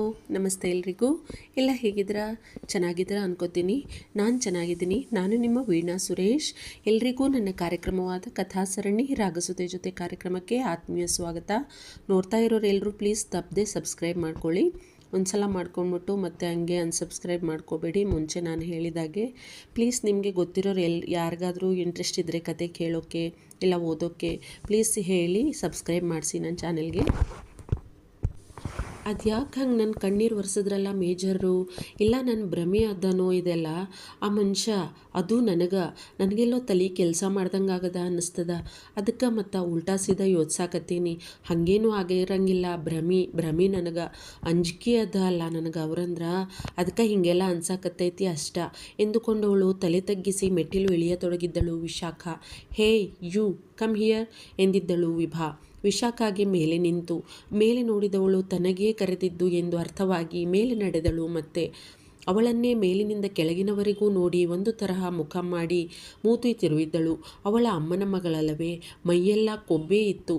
ಓ ನಮಸ್ತೆ ಎಲ್ರಿಗೂ. ಎಲ್ಲ ಹೇಗಿದ್ದೀರಾ? ಚೆನ್ನಾಗಿದ್ದೀರಾ ಅನ್ಕೋತೀನಿ. ನಾನು ಚೆನ್ನಾಗಿದ್ದೀನಿ. ನಾನು ನಿಮ್ಮ ವೀಣಾ ಸುರೇಶ್. ಎಲ್ರಿಗೂ ನನ್ನ ಕಾರ್ಯಕ್ರಮವಾದ ಕಥಾ ಸರಣಿ ರಾಗಸುತೆ ಜೊತೆ ಕಾರ್ಯಕ್ರಮಕ್ಕೆ ಆತ್ಮೀಯ ಸ್ವಾಗತ. ನೋಡ್ತಾ ಇರೋರು ಎಲ್ಲರೂ ಪ್ಲೀಸ್ ತಪ್ಪದೆ ಸಬ್ಸ್ಕ್ರೈಬ್ ಮಾಡ್ಕೊಳ್ಳಿ. ಒಂದು ಸಲ ಮಾಡ್ಕೊಂಡ್ಬಿಟ್ಟು ಮತ್ತೆ ಹಂಗೆ ಅನ್ಸಬ್ಸ್ಕ್ರೈಬ್ ಮಾಡ್ಕೋಬೇಡಿ. ಮುಂಚೆ ನಾನು ಹೇಳಿದಾಗೆ ಪ್ಲೀಸ್ ನಿಮಗೆ ಗೊತ್ತಿರೋರು ಎಲ್, ಯಾರಿಗಾದರೂ ಇಂಟ್ರೆಸ್ಟ್ ಇದ್ದರೆ ಕತೆ ಕೇಳೋಕ್ಕೆ ಇಲ್ಲ ಓದೋಕ್ಕೆ ಪ್ಲೀಸ್ ಹೇಳಿ ಸಬ್ಸ್ಕ್ರೈಬ್ ಮಾಡಿಸಿ ನನ್ನ ಚಾನೆಲ್ಗೆ. ಅದು ಯಾಕೆ ಹಂಗೆ ನನ್ನ ಕಣ್ಣೀರು ಒರೆಸಿದ್ರಲ್ಲ ಮೇಜರು? ಇಲ್ಲ ನನ್ನ ಭ್ರಮೆ ಅದನೋ ಇದೆಲ್ಲ? ಆ ಮನುಷ್ಯ ಅದು ನನಗೆ. ನನಗೆಲ್ಲೋ ತಲೆ ಕೆಲಸ ಮಾಡ್ದಂಗೆ ಆಗದ ಅನ್ನಿಸ್ತದ. ಅದಕ್ಕೆ ಮತ್ತು ಉಲ್ಟಾ ಸೀದಾ ಯೋಚಿಸಾಕತ್ತೀನಿ. ಹಾಗೇನೂ ಆಗಿರಂಗಿಲ್ಲ ಭ್ರಮಿ ಭ್ರಮಿ ನನಗೆ. ಅಂಜಿಕೆ ಅದ ಅಲ್ಲ ನನಗೆ ಅವ್ರಂದ್ರೆ. ಅದಕ್ಕೆ ಹೀಗೆಲ್ಲ ಅನ್ಸಾಕತ್ತೈತಿ ಅಷ್ಟ. ಎಂದುಕೊಂಡವಳು ತಲೆ ತಗ್ಗಿಸಿ ಮೆಟ್ಟಿಲು ಇಳಿಯತೊಡಗಿದ್ದಳು Vishakha. Hey, you, come here ಎಂದಿದ್ದಳು Vibha. ವಿಶಾಖಾಗಿ ಮೇಲೆ ನಿಂತು ಮೇಲೆ ನೋಡಿದವಳು ತನಗೇ ಕರೆದಿದ್ದು ಎಂದು ಅರ್ಥವಾಗಿ ಮೇಲೆ ನಡೆದಳು ಮತ್ತೆ ಅವಳನ್ನೇ ಮೇಲಿನಿಂದ ಕೆಳಗಿನವರೆಗೂ ನೋಡಿ ಒಂದು ತರಹ ಮುಖ ಮಾಡಿ ಮೂತಿ ತಿರುವಿದ್ದಳು. ಅವಳ ಅಮ್ಮನ ಮಗಳಲ್ಲವೇ ಮೈಯೆಲ್ಲ ಕೊಬ್ಬೇ ಇತ್ತು.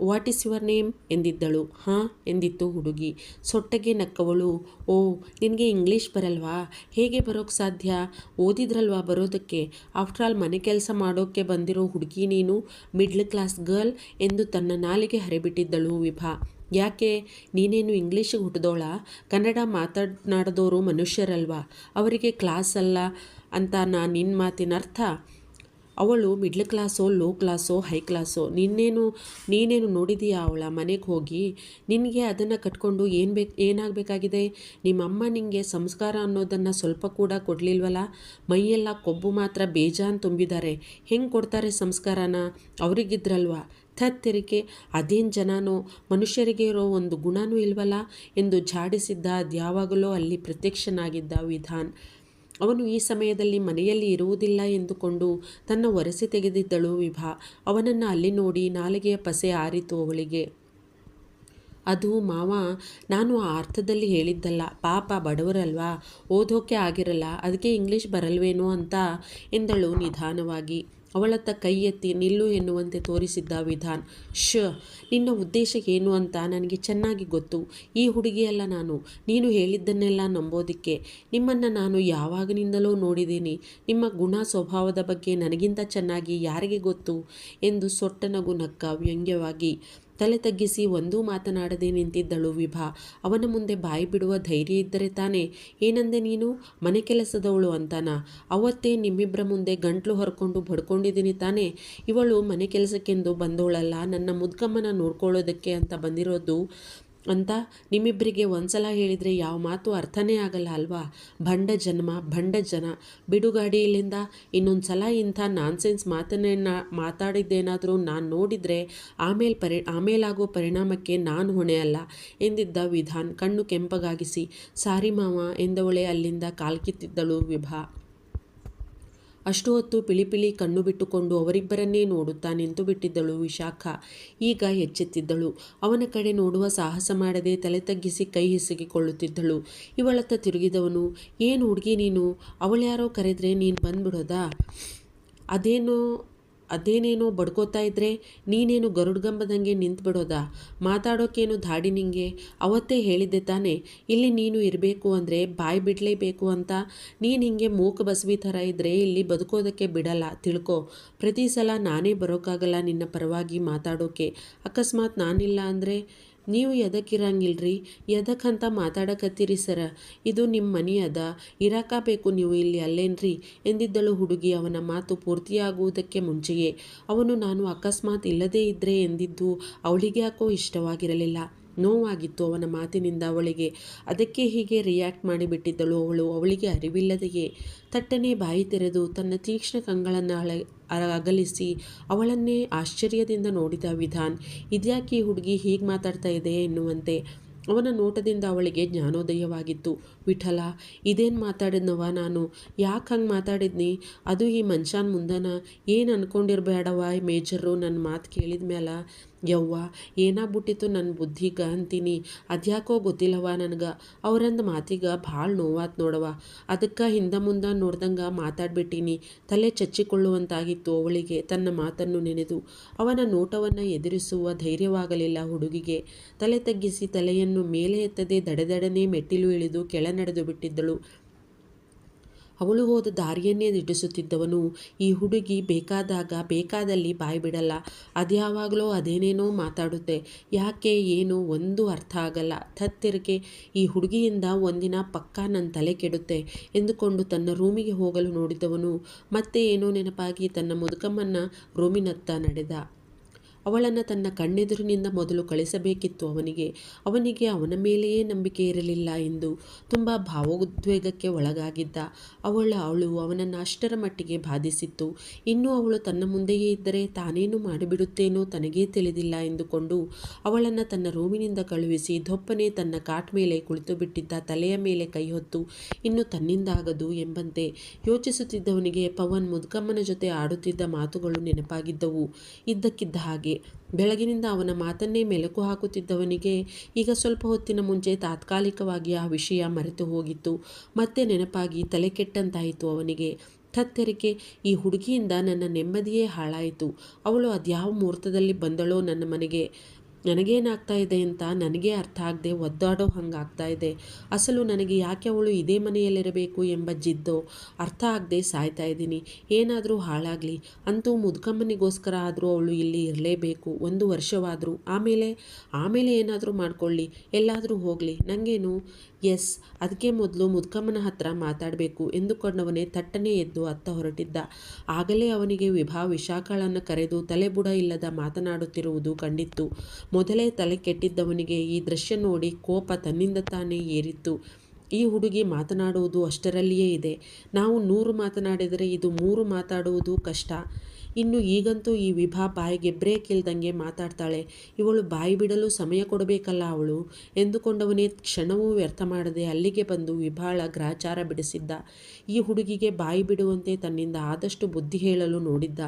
ವಾಟ್ ಇಸ್ ಯುವರ್ ನೇಮ್ ಎಂದಿದ್ದಳು. ಹಾಂ, ಎಂದಿತ್ತು ಹುಡುಗಿ. ಸೊಟ್ಟಗೆ ನಕ್ಕವಳು. ಓ, ನಿನಗೆ ಇಂಗ್ಲೀಷ್ ಬರಲ್ವಾ? ಹೇಗೆ ಬರೋಕ್ಕೆ ಸಾಧ್ಯ? ಓದಿದ್ರಲ್ವಾ ಬರೋದಕ್ಕೆ? ಆಫ್ಟರ್ ಆಲ್ ಮನೆ ಕೆಲಸ ಮಾಡೋಕ್ಕೆ ಬಂದಿರೋ ಹುಡುಗಿ ನೀನು? ಮಿಡ್ಲ್ ಕ್ಲಾಸ್ ಗರ್ಲ್ ಎಂದು ತನ್ನ ನಾಲಿಗೆ ಹರಿಬಿಟ್ಟಿದ್ದಳು ವಿಭಾ. ಯಾಕೆ? ನೀನೇನು ಇಂಗ್ಲೀಷಿಗೆ ಹುಟ್ಟಿದೋಳ ಕನ್ನಡ ಮಾತಾಡ್ನಾಡದೋರು ಮನುಷ್ಯರಲ್ವಾ? ಅವರಿಗೆ ಕ್ಲಾಸ್ ಅಲ್ಲ ಅಂತ ನಾನು ನಿನ್ನ ಮಾತಿನ ಅರ್ಥ? ಅವಳು ಮಿಡ್ಲ್ ಕ್ಲಾಸೋ ಲೋ ಕ್ಲಾಸೋ ಹೈ ಕ್ಲಾಸೋ ನಿನ್ನೇನು, ನೀನೇನು ನೋಡಿದೀಯಾ ಅವಳ ಮನೆಗೆ ಹೋಗಿ? ನಿನಗೆ ಅದನ್ನು ಕಟ್ಕೊಂಡು ಏನು ಬೇಕು, ಏನಾಗಬೇಕಾಗಿದೆ? ನಿಮ್ಮಮ್ಮ ನಿನಗೆ ಸಂಸ್ಕಾರ ಅನ್ನೋದನ್ನು ಸ್ವಲ್ಪ ಕೂಡ ಕೊಡಲಿಲ್ವಲ್ಲ ಮೈಯೆಲ್ಲ ಕೊಬ್ಬು ಮಾತ್ರ ಬೇಜಾನ್ ತುಂಬಿದ್ದಾರೆ. ಹೆಂಗೆ ಕೊಡ್ತಾರೆ ಸಂಸ್ಕಾರನ? ಅವರಿಗಿದ್ರಲ್ವಾ? ಥತ್ತೆರಿಕೆ ಅದೇನು ಜನನೋ? ಮನುಷ್ಯರಿಗೆ ಇರೋ ಒಂದು ಗುಣನೂ ಇಲ್ವಲ್ಲ ಎಂದು ಝಾಡಿಸಿದ್ದ ಅದ್ಯಾವಾಗಲೋ ಅಲ್ಲಿ ಪ್ರತ್ಯಕ್ಷನಾಗಿದ್ದ ವಿಧಾನ್. ಅವನು ಈ ಸಮಯದಲ್ಲಿ ಮನೆಯಲ್ಲಿ ಇರುವುದಿಲ್ಲ ಎಂದುಕೊಂಡು ತನ್ನ ಒರೆಸಿ ತೆಗೆದಿದ್ದಳು ವಿಭಾ. ಅವನನ್ನು ಅಲ್ಲಿ ನೋಡಿ ನಾಲಿಗೆಯ ಪಸೆ ಆರಿತು ಅವಳಿಗೆ. ಅದು ಮಾವ, ನಾನು ಆ ಅರ್ಥದಲ್ಲಿ ಹೇಳಿದ್ದಲ್ಲ. ಪಾಪ, ಬಡವರಲ್ವಾ? ಓದೋಕೆ ಆಗಿರಲ್ಲ. ಅದಕ್ಕೆ ಇಂಗ್ಲೀಷ್ ಬರಲ್ವೇನೋ ಅಂತ ಎಂದಳು ನಿಧಾನವಾಗಿ. ಅವಳತ್ತ ಕೈ ಎತ್ತಿ ನಿಲ್ಲು ಎನ್ನುವಂತೆ ತೋರಿಸಿದ್ದ ವಿಧಾನ್. ಶ ನಿನ್ನ ಉದ್ದೇಶ ಏನು ಅಂತ ನನಗೆ ಚೆನ್ನಾಗಿ ಗೊತ್ತು. ಈ ಹುಡುಗಿಯಲ್ಲ ನಾನು. ನೀನು ಹೇಳಿದ್ದನ್ನೆಲ್ಲ ನಂಬೋದಿಕ್ಕೆ. ನಿಮ್ಮನ್ನು ನಾನು ಯಾವಾಗಿನಿಂದಲೋ ನೋಡಿದ್ದೀನಿ. ನಿಮ್ಮ ಗುಣ ಸ್ವಭಾವದ ಬಗ್ಗೆ ನನಗಿಂತ ಚೆನ್ನಾಗಿ ಯಾರಿಗೆ ಗೊತ್ತು? ಎಂದು ಸೊಟ್ಟ ನಗು ನಕ್ಕ ವ್ಯಂಗ್ಯವಾಗಿ. ತಲೆ ತಗ್ಗಿಸಿ ಒಂದೂ ಮಾತನಾಡದೆ ನಿಂತಿದ್ದಳು ವಿಭಾ. ಅವನ ಮುಂದೆ ಬಾಯಿ ಬಿಡುವ ಧೈರ್ಯ ಇದ್ದರೆ ತಾನೇ? ಏನಂದೆ ನೀನು? ಮನೆ ಕೆಲಸದವಳು ಅಂತಾನ? ಅವತ್ತೇ ನಿಮ್ಮಿಬ್ಬರ ಮುಂದೆ ಗಂಟ್ಲು ಹೊರ್ಕೊಂಡು ಬಡ್ಕೊಂಡಿದ್ದೀನಿ ತಾನೇ? ಇವಳು ಮನೆ ಕೆಲಸಕ್ಕೆಂದು ಬಂದವಳಲ್ಲ, ನನ್ನ ಮುದ್ಗಮ್ಮನ ನೋಡ್ಕೊಳ್ಳೋದಕ್ಕೆ ಅಂತ ಬಂದಿರೋದು ಅಂತ ನಿಮ್ಮಿಬ್ಬರಿಗೆ ಒಂದ್ಸಲ ಹೇಳಿದರೆ ಯಾವ ಮಾತು ಅರ್ಥನೇ ಆಗಲ್ಲ ಅಲ್ವಾ? ಭಂಡ ಜನ್ಮ, ಭಂಡ ಜನ. ಬಿಡುಗಾಡಿಯಲ್ಲಿಂದ ಇನ್ನೊಂದು ಸಲ ಇಂಥ ನಾನ್ಸೆನ್ಸ್ ಮಾತನ್ನ ಮಾತಾಡಿದ್ದೇನಾದರೂ ನಾನು ನೋಡಿದರೆ ಆಮೇಲೆ ಪರಿ, ಆಮೇಲಾಗೋ ಪರಿಣಾಮಕ್ಕೆ ನಾನು ಹೊಣೆ ಅಲ್ಲ ಎಂದಿದ್ದ ವಿಧಾನ್ ಕಣ್ಣು ಕೆಂಪಗಾಗಿಸಿ, ಸಾರಿ ಮಾವ, ಎಂದವಳೆ ಅಲ್ಲಿಂದ ಕಾಲ್ಕಿತ್ತಿದ್ದಳು ವಿಭಾ. ಅಷ್ಟು ಹೊತ್ತು ಪಿಳಿಪಿಳಿ ಕಣ್ಣು ಬಿಟ್ಟುಕೊಂಡು ಅವರಿಬ್ಬರನ್ನೇ ನೋಡುತ್ತಾ ನಿಂತು ಬಿಟ್ಟಿದ್ದಳು ವಿಶಾಖ. ಈಗ ಎಚ್ಚೆತ್ತಿದ್ದಳು. ಅವನ ಕಡೆ ನೋಡುವ ಸಾಹಸ ಮಾಡದೆ ತಲೆ ತಗ್ಗಿಸಿ ಕೈ ಹಿಸುಕಿಕೊಳ್ಳುತ್ತಿದ್ದಳು ಇವಳತ್ತ ತಿರುಗಿದವನು, ಏನು ಹುಡುಗಿ ನೀನು? ಅವಳ್ಯಾರೋ ಕರೆದ್ರೆ ನೀನು ಬಂದ್ಬಿಡೋದಾ? ಅದೇನೋ ಅದೇನೇನೋ ಬಡ್ಕೋತಾ ಇದ್ರೆ ನೀನೇನು ಗರುಡ್ಗಂಬದಂಗೆ ನಿಂತ್ಬಿಡೋದಾ ಮಾತಾಡೋಕ್ಕೇನು ಧಾಡಿ ನಿಂಗೆ? ಅವತ್ತೇ ಹೇಳಿದ್ದೆ ತಾನೇ, ಇಲ್ಲಿ ನೀನು ಇರಬೇಕು ಅಂದರೆ ಬಾಯಿ ಬಿಡಲೇಬೇಕು ಅಂತ. ನೀನು ಹಿಂಗೆ ಮೂಕ ಬಸವಿ ಥರ ಇದ್ದರೆ ಇಲ್ಲಿ ಬದುಕೋದಕ್ಕೆ ಬಿಡಲ್ಲ, ತಿಳ್ಕೊ. ಪ್ರತಿ ಸಲ ನಾನೇ ಬರೋಕ್ಕಾಗಲ್ಲ ನಿನ್ನ ಪರವಾಗಿ ಮಾತಾಡೋಕೆ. ಅಕಸ್ಮಾತ್ ನಾನಿಲ್ಲ ಅಂದರೆ ನೀವು ಎದಕ್ಕಿರಂಗಿಲ್ರಿ? ಎದಕ್ಕಂತ ಮಾತಾಡಕತ್ತೀರಿ ಸರ? ಇದು ನಿಮ್ಮ ಮನೆ ಅದ, ಇರಾಕ ಬೇಕು ನೀವು ಇಲ್ಲಿ ಅಲ್ಲೇನ್ರಿ? ಎಂದಿದ್ದಳು ಹುಡುಗಿ ಅವನ ಮಾತು ಪೂರ್ತಿಯಾಗುವುದಕ್ಕೆ ಮುಂಚೆಯೇ. ಅವನು ನಾನು ಅಕಸ್ಮಾತ್ ಇಲ್ಲದೇ ಇದ್ದರೆ ಎಂದಿದ್ದು ಅವಳಿಗೆ ಯಾಕೋ ಇಷ್ಟವಾಗಿರಲಿಲ್ಲ. ನೋವಾಗಿತ್ತು ಅವನ ಮಾತಿನಿಂದ ಅವಳಿಗೆ. ಅದಕ್ಕೆ ಹೀಗೆ ರಿಯಾಕ್ಟ್ ಮಾಡಿಬಿಟ್ಟಿದ್ದಳು ಅವಳು. ಅವಳಿಗೆ ಅರಿವಿಲ್ಲದೆಯೇ ತಟ್ಟನೆ ಬಾಯಿ ತೆರೆದು ತನ್ನ ತೀಕ್ಷ್ಣ ಕಂಗಳನ್ನು ಅಳ ಅಗಲಿಸಿ ಅವಳನ್ನೇ ಆಶ್ಚರ್ಯದಿಂದ ನೋಡಿದ ವಿಧಾನ್, ಇದ್ಯಾಕೆ ಹುಡುಗಿ ಹೀಗೆ ಮಾತಾಡ್ತಾ ಇದೆ ಎನ್ನುವಂತೆ. ಅವನ ನೋಟದಿಂದ ಅವಳಿಗೆ ಜ್ಞಾನೋದಯವಾಗಿತ್ತು. ವಿಠಲ, ಇದೇನು ಮಾತಾಡಿದ್ನವ ನಾನು? ಯಾಕೆ ಹಂಗೆ ಮಾತಾಡಿದ್ನಿ? ಅದು ಈ ಮನುಷ್ಯನ ಮುಂದನ? ಏನು ಅನ್ಕೊಂಡಿರ್ಬೇಡವ ಮೇಜರು ನನ್ನ ಮಾತು ಕೇಳಿದ ಮೇಲೆ ಯವ್ವ, ಏನಾಗ್ಬಿಟ್ಟಿತ್ತು ನನ್ನ ಬುದ್ಧಿಗ ಅಂತೀನಿ. ಅದ್ಯಾಕೋ ಗೊತ್ತಿಲ್ಲವ ನನಗೆ. ಅವರಂದ ಮಾತಿಗ ಭಾಳ ನೋವಾತ್ ನೋಡವ ಅದಕ್ಕೆ ಹಿಂದೆ ಮುಂದೆ ನೋಡ್ದಂಗೆ ಮಾತಾಡ್ಬಿಟ್ಟಿನಿ. ತಲೆ ಚಚ್ಚಿಕೊಳ್ಳುವಂತಾಗಿತ್ತು ಅವಳಿಗೆ, ತನ್ನ ಮಾತನ್ನು ನೆನೆದು. ಅವನ ನೋಟವನ್ನು ಎದುರಿಸುವ ಧೈರ್ಯವಾಗಲಿಲ್ಲ ಹುಡುಗಿಗೆ. ತಲೆ ತಗ್ಗಿಸಿ ತಲೆಯನ್ನು ಮೇಲೆ ಎತ್ತದೆ ದಡದಡನೆ ಮೆಟ್ಟಿಲು ಇಳಿದು ಕೆಳ ನಡೆದು ಬಿಟ್ಟಿದ್ದಳು. ಅವಳು ಹೋದ ದಾರಿಯನ್ನೇ ನಿಡಿಸುತ್ತಿದ್ದವನು ಈ ಹುಡುಗಿ ಬೇಕಾದಾಗ ಬೇಕಾದಲ್ಲಿ ಬಾಯಿ ಬಿಡಲ್ಲ ಅದ್ಯಾವಾಗಲೋ ಅದೇನೇನೋ ಮಾತಾಡುತ್ತೆ. ಯಾಕೆ ಏನು ಒಂದು ಅರ್ಥ ಆಗಲ್ಲ. ತತ್ತಿರಕೆ ಈ ಹುಡುಗಿಯಿಂದ ಒಂದಿನ ಪಕ್ಕ ನನ್ನ ತಲೆ ಕೆಡುತ್ತೆ ಎಂದುಕೊಂಡು ತನ್ನ ರೂಮಿಗೆ ಹೋಗಲು ನೋಡಿದವನು ಮತ್ತೆ ಏನೋ ನೆನಪಾಗಿ ತನ್ನ ಮುದುಕಮ್ಮನ್ನ ರೂಮಿನತ್ತ ನಡೆದ. ಅವಳನ್ನು ತನ್ನ ಕಣ್ಣೆದುರಿನಿಂದ ಮೊದಲು ಕಳಿಸಬೇಕಿತ್ತು ಅವನಿಗೆ. ಅವನಿಗೆ ಅವನ ಮೇಲೆಯೇ ನಂಬಿಕೆ ಇರಲಿಲ್ಲ ಎಂದು ತುಂಬ ಭಾವೋದ್ವೇಗಕ್ಕೆ ಒಳಗಾಗಿದ್ದ ಅವಳ ಅವಳು ಅವನನ್ನು ಅಷ್ಟರ ಮಟ್ಟಿಗೆ ಬಾಧಿಸಿತ್ತು. ಇನ್ನೂ ಅವಳು ತನ್ನ ಮುಂದೆಯೇ ಇದ್ದರೆ ತಾನೇನು ಮಾಡಿಬಿಡುತ್ತೇನೋ ತನಗೇ ತಿಳಿದಿಲ್ಲ ಎಂದುಕೊಂಡು ಅವಳನ್ನು ತನ್ನ ರೂಮಿನಿಂದ ಕಳುಹಿಸಿ ದೊಪ್ಪನೆ ತನ್ನ ಕಾಟ್ ಮೇಲೆ ಕುಳಿತು ಬಿಟ್ಟಿದ್ದ ತಲೆಯ ಮೇಲೆ ಕೈ ಹೊತ್ತು ಇನ್ನು ತನ್ನಿಂದಾಗದು ಎಂಬಂತೆ ಯೋಚಿಸುತ್ತಿದ್ದವನಿಗೆ ಪವನ್ ಮುದುಕಮ್ಮನ ಜೊತೆ ಆಡುತ್ತಿದ್ದ ಮಾತುಗಳು ನೆನಪಾಗಿದ್ದವು. ಇದ್ದಕ್ಕಿದ್ದ ಹಾಗೆ ಬೆಳಗಿನಿಂದ ಅವನ ಮಾತನ್ನೇ ಮೆಲುಕು ಹಾಕುತ್ತಿದ್ದವನಿಗೆ ಈಗ ಸ್ವಲ್ಪ ಹೊತ್ತಿನ ಮುಂಚೆ ತಾತ್ಕಾಲಿಕವಾಗಿ ಆ ವಿಷಯ ಮರೆತು ಹೋಗಿತ್ತು. ಮತ್ತೆ ನೆನಪಾಗಿ ತಲೆ ಕೆಟ್ಟಂತಾಯಿತು ಅವನಿಗೆ. ತತ್ತೆರಿಕೆ ಈ ಹುಡುಗಿಯಿಂದ ನನ್ನ ನೆಮ್ಮದಿಯೇ ಹಾಳಾಯಿತು. ಅವಳು ಅದ್ಯಾವ ಮುಹೂರ್ತದಲ್ಲಿ ಬಂದಳೋ ನನ್ನ ಮನೆಗೆ. ನನಗೇನಾಗ್ತಾ ಇದೆ ಅಂತ ನನಗೆ ಅರ್ಥ ಆಗದೆ ಒದ್ದಾಡೋ ಹಂಗಾಗ್ತಾ ಇದೆ ಅಸಲು ನನಗೆ ಯಾಕೆ ಅವಳು ಇದೇ ಮನೆಯಲ್ಲಿರಬೇಕು ಎಂಬ ಜಿದ್ದು ಅರ್ಥ ಆಗದೆ ಸಾಯ್ತಾ ಇದ್ದೀನಿ. ಏನಾದರೂ ಹಾಳಾಗಲಿ. ಅಂತೂ ಮುದುಕಮ್ಮನಿಗೋಸ್ಕರ ಆದರೂ ಅವಳು ಇಲ್ಲಿ ಇರಲೇಬೇಕು. ಒಂದು ವರ್ಷವಾದರೂ. ಆಮೇಲೆ ಆಮೇಲೆ ಏನಾದರೂ ಮಾಡ್ಕೊಳ್ಳಿ. ಎಲ್ಲಾದರೂ ಹೋಗಲಿ. ನನಗೇನು ಎಸ್ ಅದಕ್ಕೆ ಮೊದಲು ಮುದುಕಮ್ಮನ ಹತ್ರ ಮಾತಾಡಬೇಕು ಎಂದುಕೊಂಡವನೇ ಥಟ್ಟನೆ ಎದ್ದು ಅತ್ತ ಹೊರಟಿದ್ದ. ಆಗಲೇ ಅವನಿಗೆ ವಿಭಾ ವಿಶಾಖಳನ್ನು ಕರೆದು ತಲೆಬುಡ ಇಲ್ಲದ ಮಾತನಾಡುತ್ತಿರುವುದು ಕಂಡಿತ್ತು. ಮೊದಲೇ ತಲೆ ಕೆಟ್ಟಿದ್ದವನಿಗೆ ಈ ದೃಶ್ಯ ನೋಡಿ ಕೋಪ ತನ್ನಿಂದ ತಾನೇ ಏರಿತ್ತು. ಈ ಹುಡುಗಿ ಮಾತನಾಡುವುದು ಅಷ್ಟರಲ್ಲಿಯೇ ಇದೆ. ನಾವು ನೂರು ಮಾತನಾಡಿದರೆ ಇದು ಮೂರು ಮಾತಾಡುವುದು ಕಷ್ಟ. ಇನ್ನು ಈಗಂತೂ ಈ ವಿಭಾ ಬಾಯಿಗೆ ಬ್ರೇಕ್ ಇಲ್ದಂಗೆ ಮಾತಾಡ್ತಾಳೆ. ಇವಳು ಬಾಯಿ ಬಿಡಲು ಸಮಯ ಕೊಡಬೇಕಲ್ಲ ಅವಳು? ಎಂದುಕೊಂಡವನೇ ಕ್ಷಣವೂ ವ್ಯರ್ಥ ಮಾಡದೆ ಅಲ್ಲಿಗೆ ಬಂದು ವಿಭಾಳ ಗ್ರಾಚಾರ ಬಿಡಿಸಿದ್ದ. ಈ ಹುಡುಗಿಗೆ ಬಾಯಿ ಬಿಡುವಂತೆ ತನ್ನಿಂದ ಆದಷ್ಟು ಬುದ್ಧಿ ಹೇಳಲು ನೋಡಿದ್ದ.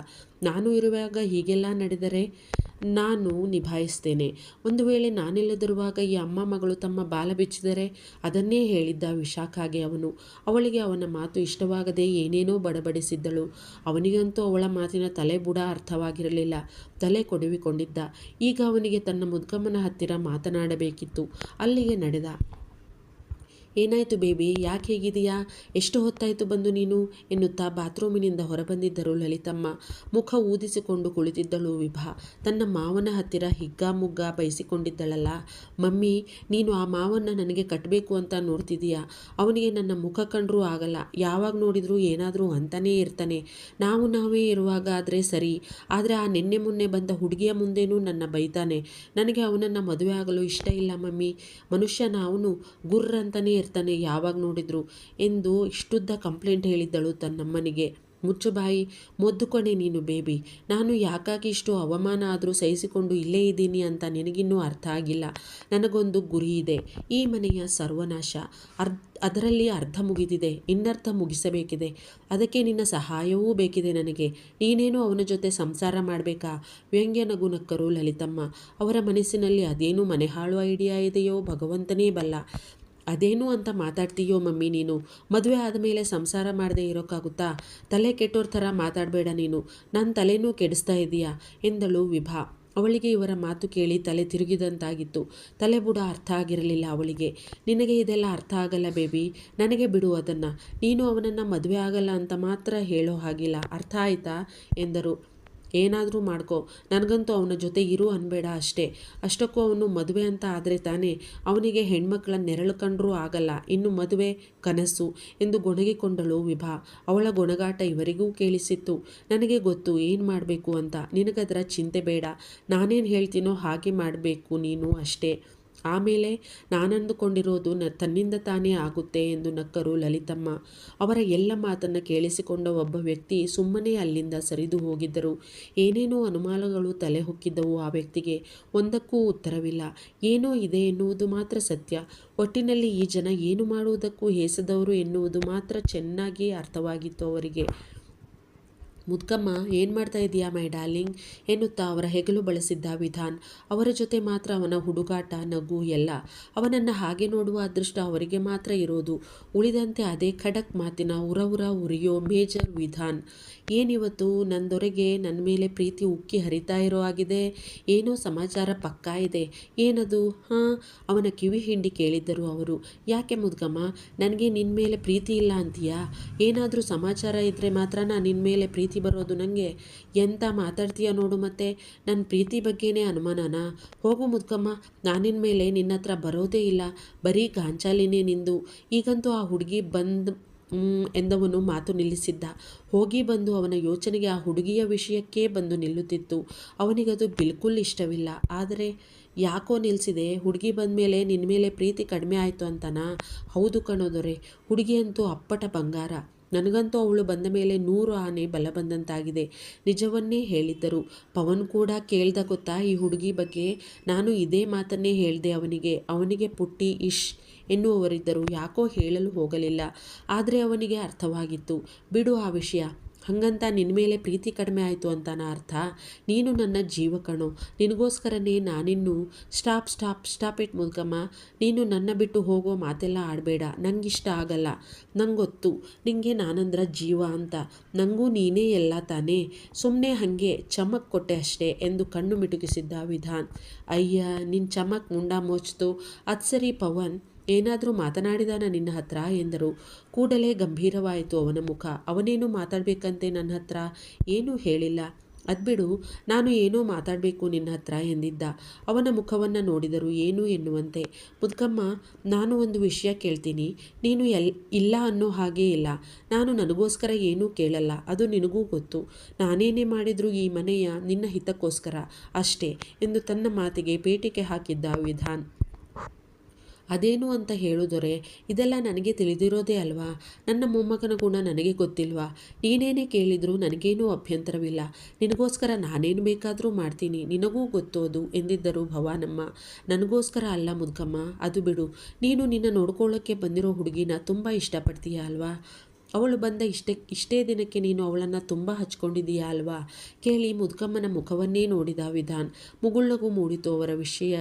ನಾನು ಇರುವಾಗ ಹೀಗೆಲ್ಲ ನಡೆದರೆ ನಾನು ನಿಭಾಯಿಸ್ತೇನೆ. ಒಂದು ವೇಳೆ ನಾನಿಲ್ಲದಿರುವಾಗ ಈ ಅಮ್ಮ ಮಗಳು ತಮ್ಮ ಬಾಲ ಬಿಚ್ಚಿದರೆ ಅದನ್ನೇ ಹೇಳಿದ್ದ ವಿಶಾಖಾಗೆ ಅವನು. ಅವಳಿಗೆ ಅವನ ಮಾತು ಇಷ್ಟವಾಗದೆ ಏನೇನೋ ಬಡಬಡಿಸಿದ್ದಳು. ಅವನಿಗಂತೂ ಅವಳ ಮಾತಿನ ತಲೆ ಬುಡ ಅರ್ಥವಾಗಿರಲಿಲ್ಲ. ತಲೆ ಕೊಡುವಿಕೊಂಡಿದ್ದ. ಈಗ ಅವನಿಗೆ ತನ್ನ ಮುದ್ಕಮ್ಮನ ಹತ್ತಿರ ಮಾತನಾಡಬೇಕಿತ್ತು. ಅಲ್ಲಿಗೆ ನಡೆದ ಏನಾಯಿತು ಬೇಬಿ? ಯಾಕೆ ಹೇಗಿದೆಯಾ? ಎಷ್ಟು ಹೊತ್ತಾಯಿತು ಬಂದು ನೀನು? ಎನ್ನುತ್ತಾ ಬಾತ್ರೂಮಿನಿಂದ ಹೊರಬಂದಿದ್ದರು ಲಲಿತಮ್ಮ. ಮುಖ ಊದಿಸಿಕೊಂಡು ಕುಳಿತಿದ್ದಳು ವಿಭಾ. ತನ್ನ ಮಾವನ ಹತ್ತಿರ ಹಿಗ್ಗಾಮುಗ್ಗ ಬಯಸಿಕೊಂಡಿದ್ದಳಲ್ಲ. ಮಮ್ಮಿ, ನೀನು ಆ ಮಾವನ್ನ ನನಗೆ ಕಟ್ಟಬೇಕು ಅಂತ ನೋಡ್ತಿದ್ದೀಯಾ ಅವನಿಗೆ ನನ್ನ ಮುಖ ಕಂಡ್ರೂ ಆಗಲ್ಲ. ಯಾವಾಗ ನೋಡಿದರೂ ಏನಾದರೂ ಅಂತಾನೇ ಇರ್ತಾನೆ. ನಾವು ನಾವೇ ಇರುವಾಗ ಆದರೆ ಸರಿ. ಆದರೆ ಆ ನಿನ್ನೆ ಮೊನ್ನೆ ಬಂದ ಹುಡುಗಿಯ ಮುಂದೇನೂ ನನ್ನ ಬೈತಾನೆ. ನನಗೆ ಅವನನ್ನು ಮದುವೆ ಆಗಲು ಇಷ್ಟ ಇಲ್ಲ ಮಮ್ಮಿ. ಮನುಷ್ಯನ ಅವನು ಗುರ್ರಂತಾನೆ ಇರ್ತಾನೆ, ಯಾವಾಗ ನೋಡಿದ್ರು? ಎಂದು ಇಷ್ಟುದ್ದ ಕಂಪ್ಲೇಂಟ್ ಹೇಳಿದ್ದಳು ತನ್ನಮ್ಮನಿಗೆ. ಮುಚ್ಚು ಬಾಯಿ ಮೊದ್ದುಕೊಣೆ ನೀನು ಬೇಬಿ. ನಾನು ಯಾಕಾಗಿ ಇಷ್ಟು ಅವಮಾನ ಆದರೂ ಸಹಿಸಿಕೊಂಡು ಇಲ್ಲೇ ಇದ್ದೀನಿ ಅಂತ ನಿನಗಿನ್ನೂ ಅರ್ಥ ಆಗಿಲ್ಲ. ನನಗೊಂದು ಗುರಿ ಇದೆ. ಈ ಮನೆಯ ಸರ್ವನಾಶ. ಅರ್ಧ ಅದರಲ್ಲಿ ಅರ್ಧ ಮುಗಿದಿದೆ. ಇನ್ನರ್ಥ ಮುಗಿಸಬೇಕಿದೆ. ಅದಕ್ಕೆ ನಿನ್ನ ಸಹಾಯವೂ ಬೇಕಿದೆ ನನಗೆ. ನೀನೇನು ಅವನ ಜೊತೆ ಸಂಸಾರ ಮಾಡಬೇಕಾ? ವ್ಯಂಗ್ಯ ನಗು ಲಲಿತಮ್ಮ. ಅವರ ಮನಸ್ಸಿನಲ್ಲಿ ಅದೇನು ಮನೆ ಹಾಳು ಐಡಿಯಾ ಇದೆಯೋ ಭಗವಂತನೇ ಬಲ್ಲ. ಅದೇನು ಅಂತ ಮಾತಾಡ್ತೀಯೋ ಮಮ್ಮಿ ನೀನು. ಮದುವೆ ಆದಮೇಲೆ ಸಂಸಾರ ಮಾಡದೆ ಇರೋಕ್ಕಾಗುತ್ತಾ? ತಲೆ ಕೆಟ್ಟೋರ್ ಥರ ಮಾತಾಡಬೇಡ ನೀನು. ನನ್ನ ತಲೆನೂ ಕೆಡಿಸ್ತಾ ಇದೀಯಾ ಎಂದಳು ವಿಭಾ. ಅವಳಿಗೆ ಇವರ ಮಾತು ಕೇಳಿ ತಲೆ ತಿರುಗಿದಂತಾಗಿತ್ತು. ತಲೆ ಬುಡ ಅರ್ಥ ಆಗಿರಲಿಲ್ಲ ಅವಳಿಗೆ. ನಿನಗೆ ಇದೆಲ್ಲ ಅರ್ಥ ಆಗಲ್ಲ ಬೇಬಿ. ನನಗೆ ಬಿಡು ಅದನ್ನು. ನೀನು ಅವನನ್ನು ಮದುವೆ ಆಗಲ್ಲ ಅಂತ ಮಾತ್ರ ಹೇಳೋ ಹಾಗಿಲ್ಲ. ಅರ್ಥ ಆಯಿತಾ? ಎಂದರು. ಏನಾದರೂ ಮಾಡ್ಕೋ. ನನಗಂತೂ ಅವನ ಜೊತೆ ಇರು ಅನ್ಬೇಡ ಅಷ್ಟೇ. ಅಷ್ಟಕ್ಕೂ ಅವನು ಮದುವೆ ಅಂತ ಆದರೆ ತಾನೇ ಅವನಿಗೆ ಹೆಣ್ಮಕ್ಳ ನೆರಳು ಕಂಡ್ರೂ ಆಗಲ್ಲ. ಇನ್ನು ಮದುವೆ ಕನಸು ಎಂದು ಗೊಣಗಿಕೊಂಡಳು ವಿಭಾ. ಅವಳ ಗೊಣಗಾಟ ಇವರಿಗೂ ಕೇಳಿಸಿತ್ತು. ನನಗೆ ಗೊತ್ತು, ಏನು ಮಾಡಬೇಕು ಅಂತ. ನಿನಗದರ ಚಿಂತೆ ಬೇಡ. ನಾನೇನು ಹೇಳ್ತೀನೋ ಹಾಗೆ ಮಾಡಬೇಕು ನೀನು ಅಷ್ಟೇ. ಆಮೇಲೆ ನಾನಂದುಕೊಂಡಿರೋದು ನ, ತನ್ನಿಂದ ತಾನೇ ಆಗುತ್ತೆ ಎಂದು ನಕ್ಕರು ಲಲಿತಮ್ಮ. ಅವರ ಎಲ್ಲ ಮಾತನ್ನು ಕೇಳಿಸಿಕೊಂಡ ಒಬ್ಬ ವ್ಯಕ್ತಿ ಸುಮ್ಮನೆ ಅಲ್ಲಿಂದ ಸರಿದು ಹೋಗಿದ್ದರು. ಏನೇನೋ ಅನುಮಾನಗಳು ತಲೆ ಹೊಕ್ಕಿದ್ದವು ಆ ವ್ಯಕ್ತಿಗೆ. ಒಂದಕ್ಕೂ ಉತ್ತರವಿಲ್ಲ. ಏನೋ ಇದೆ ಎನ್ನುವುದು ಮಾತ್ರ ಸತ್ಯ. ಒಟ್ಟಿನಲ್ಲಿ ಈ ಜನ ಏನು ಮಾಡುವುದಕ್ಕೂ ಹೇಸದವರು ಎನ್ನುವುದು ಮಾತ್ರ ಚೆನ್ನಾಗಿ ಅರ್ಥವಾಗಿತ್ತು ಅವರಿಗೆ. ಮುದ್ಕಮ್ಮ ಏನು ಮಾಡ್ತಾ ಇದೀಯಾ, ಮೈ ಡಾರ್ಲಿಂಗ್? ಎನ್ನುತ್ತಾ ಅವರ ಹೆಗಲು ಬಳಸಿದ್ದ ವಿಧಾನ್. ಅವರ ಜೊತೆ ಮಾತ್ರ ಅವನ ಹುಡುಗಾಟ, ನಗು, ಎಲ್ಲ. ಅವನನ್ನು ಹಾಗೆ ನೋಡುವ ಅದೃಷ್ಟ ಅವರಿಗೆ ಮಾತ್ರ ಇರೋದು. ಉಳಿದಂತೆ ಅದೇ ಖಡಕ್ ಮಾತಿನ ಉರ ಉರ ಉರಿಯೋ ಮೇಜರ್ ವಿಧಾನ್. ಏನಿವತ್ತು? ನಂದೊರೆಗೆ ನನ್ನ ಮೇಲೆ ಪ್ರೀತಿ ಉಕ್ಕಿ ಹರಿತಾ ಇರೋ ಆಗಿದೆ. ಏನೋ ಸಮಾಚಾರ ಪಕ್ಕಾ ಇದೆ. ಏನದು? ಹಾಂ? ಅವನ ಕಿವಿ ಹಿಂಡಿ ಕೇಳಿದ್ದರು ಅವರು. ಯಾಕೆ ಮುದ್ಗಮ್ಮ? ನನಗೆ ನಿನ್ನ ಮೇಲೆ ಪ್ರೀತಿ ಇಲ್ಲ ಅಂತೀಯಾ? ಏನಾದರೂ ಸಮಾಚಾರ ಇದ್ದರೆ ಮಾತ್ರ ನಾನು ನಿನ್ನ ಮೇಲೆ ಪ್ರೀತಿ ಬರೋದು ನನಗೆ. ಎಂತ ಮಾತಾಡ್ತೀಯ ನೋಡು ಮತ್ತೆ. ನನ್ನ ಪ್ರೀತಿ ಬಗ್ಗೆನೇ ಅನುಮಾನನಾ? ಹೋಗು ಮುದ್ಕಮ್ಮ. ನಾನಿನ ಮೇಲೆ ನಿನ್ನ ಹತ್ರ ಬರೋದೇ ಇಲ್ಲ. ಬರೀ ಗಾಂಚಾಲಿನೇ ನಿಂದು. ಈಗಂತೂ ಆ ಹುಡುಗಿ ಬಂದು ಎಂದವನು ಮಾತು ನಿಲ್ಲಿಸಿದ್ದ. ಹೋಗಿ ಬಂದು ಅವನ ಯೋಚನೆಗೆ ಆ ಹುಡುಗಿಯ ವಿಷಯಕ್ಕೇ ಬಂದು ನಿಲ್ಲುತ್ತಿತ್ತು. ಅವನಿಗದು ಬಿಲ್ಕುಲ್ ಇಷ್ಟವಿಲ್ಲ. ಆದರೆ ಯಾಕೋ ನಿಲ್ಲಿಸಿದೆ ಹುಡುಗಿ ಬಂದ ಮೇಲೆ ನಿನ್ನ ಮೇಲೆ ಪ್ರೀತಿ ಕಡಿಮೆ ಆಯಿತು ಅಂತನಾ? ಹೌದು ಕಣೋದೊರೆ ಹುಡುಗಿಯಂತೂ ಅಪ್ಪಟ ಬಂಗಾರ. ನನಗಂತೂ ಅವಳು ಬಂದ ಮೇಲೆ ನೂರು ಆನೆ ಬಲ ಬಂದಂತಾಗಿದೆ ನಿಜವನ್ನೇ ಹೇಳಿದ್ದರು. ಪವನ್ ಕೂಡ ಕೇಳ್ದ ಗೊತ್ತಾ, ಈ ಹುಡುಗಿ ಬಗ್ಗೆ? ನಾನು ಇದೇ ಮಾತನ್ನೇ ಹೇಳಿದೆ ಅವನಿಗೆ. ಅವನಿಗೆ ಪುಟ್ಟಿ ಇಶ್ ಎನ್ನುವವರಿದ್ದರು. ಯಾಕೋ ಹೇಳಲು ಹೋಗಲಿಲ್ಲ. ಆದರೆ ಅವನಿಗೆ ಅರ್ಥವಾಗಿತ್ತು. ಬಿಡು ಆ ವಿಷಯ. ಹಂಗಂತ ನಿನ್ನ ಮೇಲೆ ಪ್ರೀತಿ ಕಡಿಮೆ ಆಯಿತು ಅಂತನ ಅರ್ಥ. ನೀನು ನನ್ನ ಜೀವ ಕಣೋ ನಿನಗೋಸ್ಕರನೇ ನಾನಿನ್ನು ಸ್ಟಾಪ್ ಸ್ಟಾಪ್ ಸ್ಟಾಪ್ ಇಟ್ ಮುದುಕಮ್ಮ. ನೀನು ನನ್ನ ಬಿಟ್ಟು ಹೋಗೋ ಮಾತೆಲ್ಲ ಆಡಬೇಡ. ನಂಗಿಷ್ಟ ಆಗಲ್ಲ. ನಂಗೊತ್ತು. ನಿಂಗೆ ನಾನಂದ್ರ ಜೀವ ಅಂತ. ನನಗೂ ನೀನೇ ಎಲ್ಲ ತಾನೇ. ಸುಮ್ಮನೆ ಹಾಗೆ ಚಮಕ್ ಕೊಟ್ಟೆ ಅಷ್ಟೇ ಎಂದು ಕಣ್ಣು ಮಿಟುಕಿಸಿದ್ದ ವಿಧಾನ್. ಅಯ್ಯ ನಿನ್ನ ಚಮಕ್ ಮುಂಡ ಮೋಚ್ತು. ಅದು ಸರಿ ಪವನ್. ಏನಾದರೂ ಮಾತನಾಡಿದಾನ ನಿನ್ನ ಹತ್ರ ಎಂದರು. ಕೂಡಲೇ ಗಂಭೀರವಾಯಿತು ಅವನ ಮುಖ. ಅವನೇನು ಮಾತಾಡಬೇಕಂತೆ ನನ್ನ ಹತ್ರ? ಏನೂ ಹೇಳಿಲ್ಲ. ಅದ್ಬಿಡು, ನಾನು ಏನೋ ಮಾತಾಡಬೇಕು ನಿನ್ನ ಹತ್ರ ಎಂದಿದ್ದ. ಅವನ ಮುಖವನ್ನು ನೋಡಿದರು ಏನು ಎನ್ನುವಂತೆ. ಮುದ್ಕಮ್ಮ, ನಾನು ಒಂದು ವಿಷಯ ಕೇಳ್ತೀನಿ. ನೀನು ಎಲ್, ಇಲ್ಲ ಅನ್ನೋ ಹಾಗೇ ಇಲ್ಲ. ನಾನು ನನಗೋಸ್ಕರ ಏನೂ ಕೇಳಲ್ಲ. ಅದು ನಿನಗೂ ಗೊತ್ತು. ನಾನೇನೇ ಮಾಡಿದರೂ ಈ ಮನೆಯ ನಿನ್ನ ಹಿತಕ್ಕೋಸ್ಕರ. ಅಷ್ಟೇ ಎಂದು ತನ್ನ ಮಾತಿಗೆ ಪೇಟಿಕೆ ಹಾಕಿದ್ದ ವಿಧಾನ್. ಅದೇನು ಅಂತ ಹೇಳೋದೊರೆ ಇದೆಲ್ಲ ನನಗೆ ತಿಳಿದಿರೋದೇ ಅಲ್ವಾ? ನನ್ನ ಮೊಮ್ಮಗನ ಗುಣ ನನಗೆ ಗೊತ್ತಿಲ್ವಾ? ನೀನೇನೇ ಕೇಳಿದರೂ ನನಗೇನೂ ಅಭ್ಯಂತರವಿಲ್ಲ. ನಿನಗೋಸ್ಕರ ನಾನೇನು ಬೇಕಾದರೂ ಮಾಡ್ತೀನಿ. ನಿನಗೂ ಗೊತ್ತೋದು ಎಂದಿದ್ದರು ಭವಾನಮ್ಮ. ನನಗೋಸ್ಕರ ಅಲ್ಲ ಮುದ್ಕಮ್ಮ ಅದು ಬಿಡು. ನೀನು ನಿನ್ನ ನೋಡ್ಕೊಳ್ಳೋಕ್ಕೆ ಬಂದಿರೋ ಹುಡುಗಿನ ತುಂಬ ಇಷ್ಟಪಡ್ತೀಯ ಅಲ್ವಾ? ಅವಳು ಬಂದ ಇಷ್ಟೇ ಇಷ್ಟೇ ದಿನಕ್ಕೆ ನೀನು ಅವಳನ್ನು ತುಂಬ ಹಚ್ಕೊಂಡಿದ್ದೀಯಾ ಅಲ್ವಾ? ಕೇಳಿ ಮುದ್ಕಮ್ಮನ ಮುಖವನ್ನೇ ನೋಡಿದ ವಿಧಾನ್ ಮುಗುಳ್ನಗು ಮೂಡಿತು ಅವರ ವಿಷಯ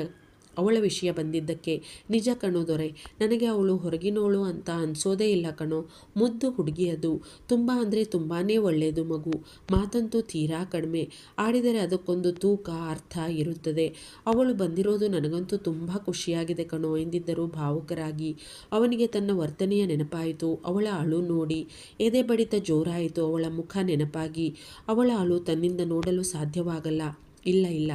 ಅವಳ ವಿಷಯ ಬಂದಿದ್ದಕ್ಕೆ ನಿಜ ಕಣೋ ದೊರೆ, ನನಗೆ ಅವಳು ಹೊರಗಿನೋಳು ಅಂತ ಅನ್ಸೋದೇ ಇಲ್ಲ ಕಣೋ. ಮುದ್ದು ಹುಡುಗಿ ಅದು ತುಂಬ ಅಂದರೆ ತುಂಬಾ ಒಳ್ಳೆಯದು ಮಗು. ಮಾತಂತೂ ತೀರಾ ಕಡಿಮೆ. ಆಡಿದರೆ ಅದಕ್ಕೊಂದು ತೂಕ, ಅರ್ಥ ಇರುತ್ತದೆ. ಅವಳು ಬಂದಿರೋದು ನನಗಂತೂ ತುಂಬ ಖುಷಿಯಾಗಿದೆ ಕಣೋ ಎಂದಿದ್ದರು ಭಾವುಕರಾಗಿ. ಅವನಿಗೆ ತನ್ನ ವರ್ತನೆಯ ನೆನಪಾಯಿತು. ಅವಳ ಅಳು ನೋಡಿ. ಎದೆ ಬಡಿತ ಜೋರಾಯಿತು ಅವಳ ಮುಖ ನೆನಪಾಗಿ. ಅವಳ ಅಳು ತನ್ನಿಂದ ನೋಡಲು ಸಾಧ್ಯವಾಗಲ್ಲ. ಇಲ್ಲ ಇಲ್ಲ.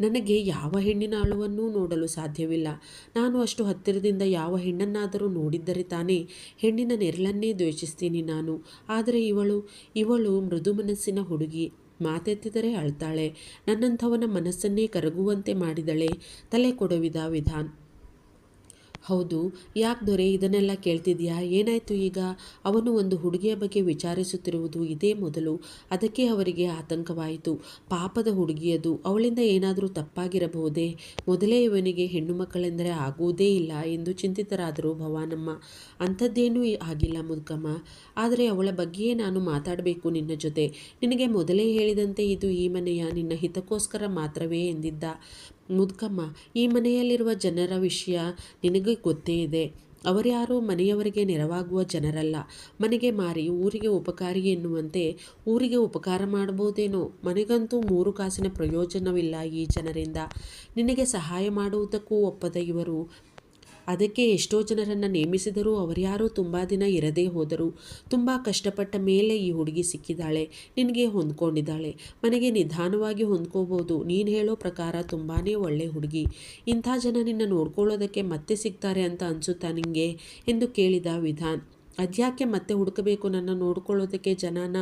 ನನಗೆ ಯಾವ ಹೆಣ್ಣಿನ ಅಳುವನ್ನೂ ನೋಡಲು ಸಾಧ್ಯವಿಲ್ಲ. ನಾನು ಅಷ್ಟು ಹತ್ತಿರದಿಂದ ಯಾವ ಹೆಣ್ಣನ್ನಾದರೂ ನೋಡಿದ್ದರೆ ತಾನೇ ಹೆಣ್ಣಿನ ನೆರಳನ್ನೇ ದ್ವೇಷಿಸ್ತೀನಿ ನಾನು. ಆದರೆ ಇವಳು ಇವಳು ಮೃದು ಮನಸ್ಸಿನ ಹುಡುಗಿ. ಮಾತೆತ್ತಿದರೆ ಅಳ್ತಾಳೆ. ನನ್ನಂಥವನ ಮನಸ್ಸನ್ನೇ ಕರಗುವಂತೆ ಮಾಡಿದಳೆ. ತಲೆ ಕೊಡವಿದ ವಿಧಾನ್. ಹೌದು, ಯಾಕೆ ದೊರೆ ಇದನ್ನೆಲ್ಲ ಕೇಳ್ತಿದ್ಯಾ? ಏನಾಯಿತು ಈಗ? ಅವನು ಒಂದು ಹುಡುಗಿಯ ಬಗ್ಗೆ ವಿಚಾರಿಸುತ್ತಿರುವುದು ಇದೇ ಮೊದಲು. ಅದಕ್ಕೆ ಅವರಿಗೆ ಆತಂಕವಾಯಿತು. ಪಾಪದ ಹುಡುಗಿಯದು. ಅವಳಿಂದ ಏನಾದರೂ ತಪ್ಪಾಗಿರಬಹುದೇ? ಮೊದಲೇ ಇವನಿಗೆ ಹೆಣ್ಣು ಮಕ್ಕಳೆಂದರೆ ಆಗುವುದೇ ಇಲ್ಲ ಎಂದು ಚಿಂತಿತರಾದರು ಭವಾನಮ್ಮ. ಅಂಥದ್ದೇನೂ ಆಗಿಲ್ಲ ಮುದುಕಮ್ಮ ಆದರೆ ಅವಳ ಬಗ್ಗೆಯೇ ನಾನು ಮಾತಾಡಬೇಕು ನಿನ್ನ ಜೊತೆ. ನಿನಗೆ ಮೊದಲೇ ಹೇಳಿದಂತೆ ಇದು ಈ ಮನೆಯ ನಿನ್ನ ಹಿತಕ್ಕೋಸ್ಕರ ಮಾತ್ರವೇ ಎಂದಿದ್ದ. ಮುದ್ಕಮ್ಮ, ಈ ಮನೆಯಲ್ಲಿರುವ ಜನರ ವಿಷಯ ನಿನಗೆ ಗೊತ್ತೇ ಇದೆ. ಅವರ್ಯಾರು ಮನೆಯವರಿಗೆ ನೆರವಾಗುವ ಜನರಲ್ಲ. ಮನೆಗೆ ಮಾರಿ ಊರಿಗೆ ಉಪಕಾರಿ ಎನ್ನುವಂತೆ ಊರಿಗೆ ಉಪಕಾರ ಮಾಡಬಹುದೇನೋ? ಮನೆಗಂತೂ ಮೂರು ಕಾಸಿನ ಪ್ರಯೋಜನವಿಲ್ಲ ಈ ಜನರಿಂದ. ನಿನಗೆ ಸಹಾಯ ಮಾಡುವುದಕ್ಕೂ ಒಪ್ಪದ ಇವರು ಅದಕ್ಕೆ ಎಷ್ಟೋ ಜನರನ್ನು ನೇಮಿಸಿದರೂ ಅವರ್ಯಾರೂ ತುಂಬ ದಿನ ಇರದೇ ಹೋದರು. ತುಂಬ ಕಷ್ಟಪಟ್ಟ ಮೇಲೆ ಈ ಹುಡುಗಿ ಸಿಕ್ಕಿದ್ದಾಳೆ ನಿನಗೆ ಹೊಂದ್ಕೊಂಡಿದ್ದಾಳೆ. ಮನೆಗೆ ನಿಧಾನವಾಗಿ ಹೊಂದ್ಕೋಬೋದು. ನೀನು ಹೇಳೋ ಪ್ರಕಾರ ತುಂಬಾ ಒಳ್ಳೆ ಹುಡುಗಿ. ಇಂಥ ಜನ ನಿನ್ನ ನೋಡ್ಕೊಳ್ಳೋದಕ್ಕೆ ಮತ್ತೆ ಸಿಗ್ತಾರೆ ಅಂತ ಅನಿಸುತ್ತಾ ನಿನಗೆ ಎಂದು ಕೇಳಿದ ವಿಧಾನ್. ಅದ್ಯಾಕೆ ಮತ್ತೆ ಹುಡುಕಬೇಕು ನನ್ನ ನೋಡ್ಕೊಳ್ಳೋದಕ್ಕೆ ಜನನ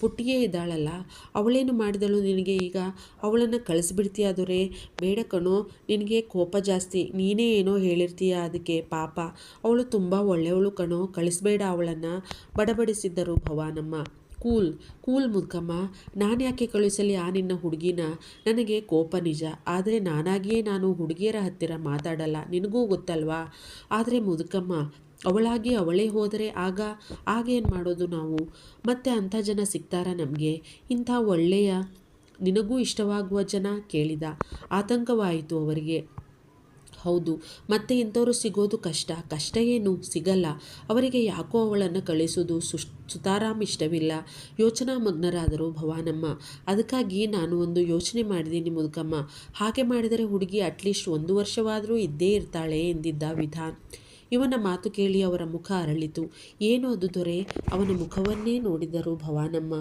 ಪುಟ್ಟಿಯೇ ಇದ್ದಾಳಲ್ಲ. ಅವಳೇನು ಮಾಡಿದಳು ನಿನಗೆ ಈಗ? ಅವಳನ್ನು ಕಳಿಸ್ಬಿಡ್ತೀಯಾದರೆ ಬೇಡ ಕಣೋ, ನಿನಗೆ ಕೋಪ ಜಾಸ್ತಿ. ನೀನೇ ಏನೋ ಹೇಳಿರ್ತೀಯ ಅದಕ್ಕೆ, ಪಾಪ. ಅವಳು ತುಂಬ ಒಳ್ಳೆಯವಳು ಕಣೋ, ಕಳಿಸ್ಬೇಡ ಅವಳನ್ನು. ಬಡಬಡಿಸಿದ್ದರು ಭವಾನಮ್ಮ. ಕೂಲ್ ಕೂಲ್ ಮುದ್ಕಮ್ಮ. ನಾನು ಯಾಕೆ ಕಳಿಸಲಿ ಆ ನಿನ್ನ ಹುಡುಗಿನ? ನನಗೆ ಕೋಪ ನಿಜ. ಆದರೆ ನಾನಾಗಿಯೇ ನಾನು ಹುಡುಗಿಯರ ಹತ್ತಿರ ಮಾತಾಡಲ್ಲ. ನಿನಗೂ ಗೊತ್ತಲ್ವಾ? ಆದರೆ ಮುದುಕಮ್ಮ ಅವಳಾಗಿ ಅವಳೇ ಹೋದರೆ ಆಗ ಆಗೇನು ಮಾಡೋದು ನಾವು? ಮತ್ತೆ ಅಂಥ ಜನ ಸಿಗ್ತಾರಾ ನಮಗೆ? ಇಂಥ ಒಳ್ಳೆಯ, ನಿನಗೂ ಇಷ್ಟವಾಗುವ ಜನ ಕೇಳಿದ. ಆತಂಕವಾಯಿತು ಅವರಿಗೆ. ಹೌದು, ಮತ್ತೆ ಇಂಥವರು ಸಿಗೋದು ಕಷ್ಟ. ಕಷ್ಟ ಏನು? ಸಿಗಲ್ಲ. ಅವರಿಗೆ ಯಾಕೋ ಅವಳನ್ನು ಕಳಿಸೋದು ಸುಶ್, ಸುತಾರಾಮ್ ಇಷ್ಟವಿಲ್ಲ. ಯೋಚನಾ ಮಗ್ನರಾದರು ಭವಾನಮ್ಮ. ಅದಕ್ಕಾಗಿ ನಾನು ಒಂದು ಯೋಚನೆ ಮಾಡಿದ್ದೀನಿ ಮುದುಕಮ್ಮ. ಹಾಗೆ ಮಾಡಿದರೆ ಹುಡುಗಿ ಅಟ್ಲೀಸ್ಟ್ ಒಂದು ವರ್ಷವಾದರೂ ಇದ್ದೇ ಇರ್ತಾಳೆ ಎಂದಿದ್ದ ವಿಧಾನ್. ಇವನ ಮಾತು ಕೇಳಿ ಅವರ ಮುಖ ಅರಳಿತು. ಏನು ಅದು ದೊರೆ ಅವನ ಮುಖವನ್ನೇ ನೋಡಿದರು ಭವಾನಮ್ಮ.